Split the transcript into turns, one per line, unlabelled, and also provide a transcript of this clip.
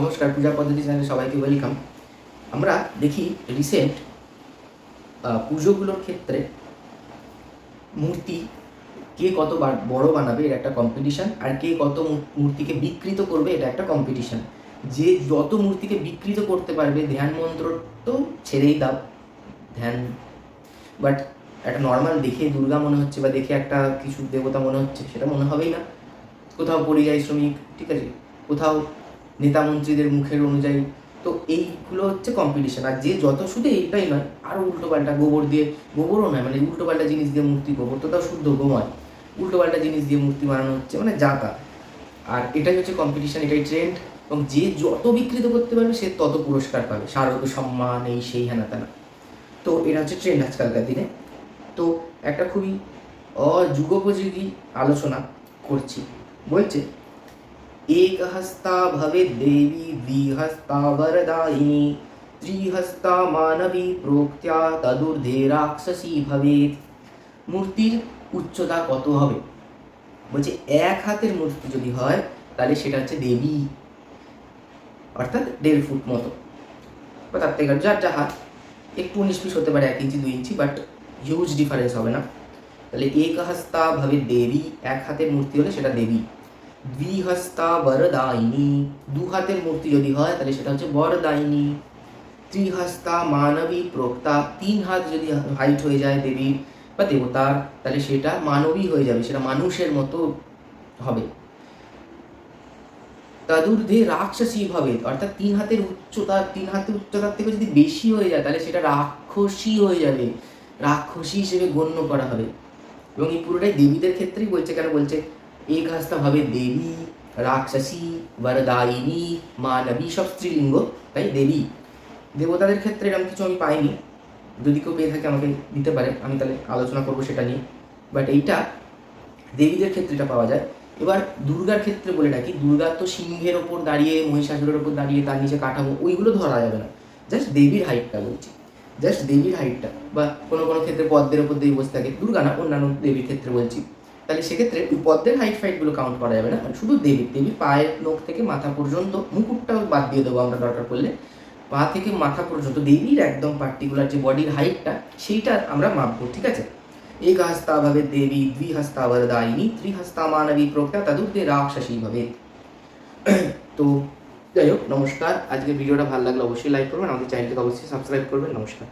নমস্কার, পূজা পদ্ধতি চ্যানেলে সবাইকে ওয়েলকাম আমরা দেখি রিসেন্ট পুজোগুলোর ক্ষেত্রে মূর্তি কে কত বড় বানাবে এটা একটা কম্পিটিশন আর কে কত মূর্তিকে বিকৃত করবে এটা একটা কম্পিটিশন যে যত মূর্তিকে বিকৃত করতে পারবে, ধ্যান মন্ত্র তো ছেড়েই দাও। ধ্যান বাট একটা নর্মাল দেখে দুর্গা মনে হচ্ছে বা দেখে একটা কিছু দেবতা মনে হচ্ছে, সেটা মনে হবেই না। কোথাও পরিযায়ী শ্রমিক, ঠিক আছে? কোথাও নেতা মন্ত্রীদের মুখের অনুযায়ী। তো এইগুলো হচ্ছে কম্পিটিশন আর যে যত শুধু এইটাই নয় আরও উল্টোপাল্টা গোবর দিয়ে, গোবরও নয় মানে উল্টোপাল্টা জিনিস দিয়ে মূর্তি গোবর, তো তাও শুদ্ধ গোময় উল্টোপাল্টা জিনিস দিয়ে মূর্তি বানানো হচ্ছে মানে যাতা আর এটাই হচ্ছে কম্পিটিশন এটাই ট্রেন্ড এবং যে যত বিকৃত করতে পারবে, সে তত পুরস্কার পাবে। শারদ সম্মান, এই সেই হেনা তেনা। তো এটা হচ্ছে ট্রেন্ড আজকালকার দিনে। তো একটা খুবই অযুগোপযোগী আলোচনা করছি। বলছে एकहस्ता भवेत् देवी द्विहस्ता वरदायिनी त्रिहस्ता मानवी प्रोक्त्या तदुर्धे রাক্ষসী ভবেত মূর্তির উচ্চতা কত হবে বলছে এক হাতের মূর্তি যদি হয় তাহলে সেটা হচ্ছে দেবী অর্থাৎ দেড় ফুট মতো বা তার থেকে যার যা হাত একটু উনিশ পিস হতে পারে এক ইঞ্চি দুই ইঞ্চি বাট হিউজ ডিফারেন্স হবে না তাহলে এক হস্তা ভাবে দেবী এক হাতের মূর্তি হলে সেটা দেবী দ্বিহস্তা বরদায়িনী দু হাতের মূর্তি যদি হয়, তাহলে সেটা হচ্ছে বরদায়িনী। ত্রিহস্তা মানবী প্রক্তা, তিন হাত যদি হাইট হয়ে যায় দেবীর বা দেবতার, তাহলে সেটা মানবী হয়ে যাবে, সেটা মানুষের মতো হবে। তদুর্ধে রাক্ষসী হবে অর্থাৎ তিন হাতের উচ্চতা, তিন হাতের উচ্চতার থেকে যদি বেশি হয়ে যায়, তাহলে সেটা রাক্ষসী হয়ে যাবে। রাক্ষসী হিসেবে গণ্য করা হবে। এবং এই পুরোটাই দেবীদের ক্ষেত্রেই বলছে, কেন বলছে? হস্তা ভাবে দেবী, রাক্ষসী, বরদায়িনী, মানবী, সব স্ত্রীলিঙ্গ, তাই দেবী। দেবতাদের ক্ষেত্রে এরকম কিছু আমি পাইনি। যদি কেউ পেয়ে থাকে আমাকে দিতে পারে, আমি তাহলে আলোচনা করব সেটা নিয়ে। বাট এইটা দেবীদের ক্ষেত্রে এটা পাওয়া যায়। এবার দুর্গার ক্ষেত্রে বলে রাখি, দুর্গা তো সিংহের ওপর দাঁড়িয়ে, মহিষাসুরের ওপর দাঁড়িয়ে, তার নিচে কাঠামো, ওইগুলো ধরা যাবে না। জাস্ট দেবীর হাইটটা বলছি। জাস্ট দেবীর হাইটটা বা কোনো কোনো ক্ষেত্রে পদ্মের ওপর দেবী বসে থাকে। দুর্গা না, অন্যান্য দেবীর ক্ষেত্রে বলছি। তাহলে সেক্ষেত্রে পদ্মের হাইট ফাইটগুলো কাউন্ট করা যাবে না। শুধু দেবীর দেবীর পায়ের নখ থেকে মাথা পর্যন্ত মুকুটটাও বাদ দিয়ে দেবো আমরা দরকার পড়লে। পা থেকে মাথা পর্যন্ত দেবীর একদম পার্টিকুলার যে বডির হাইটটা সেইটা আমরা মাপবো, ঠিক আছে? এক হস্তা ভাবে দেবী দ্বিহস্তা বরদায়িনী ত্রিহস্তা মানবী প্রজ্ঞা তদুর্ধে রাক্ষসী ভাবে। তো যাই হোক, নমস্কার। আজকের ভিডিওটা ভালো লাগলে অবশ্যই লাইক করবেন, আমাদের চ্যানেলটিকে অবশ্যই সাবস্ক্রাইব করবেন। নমস্কার।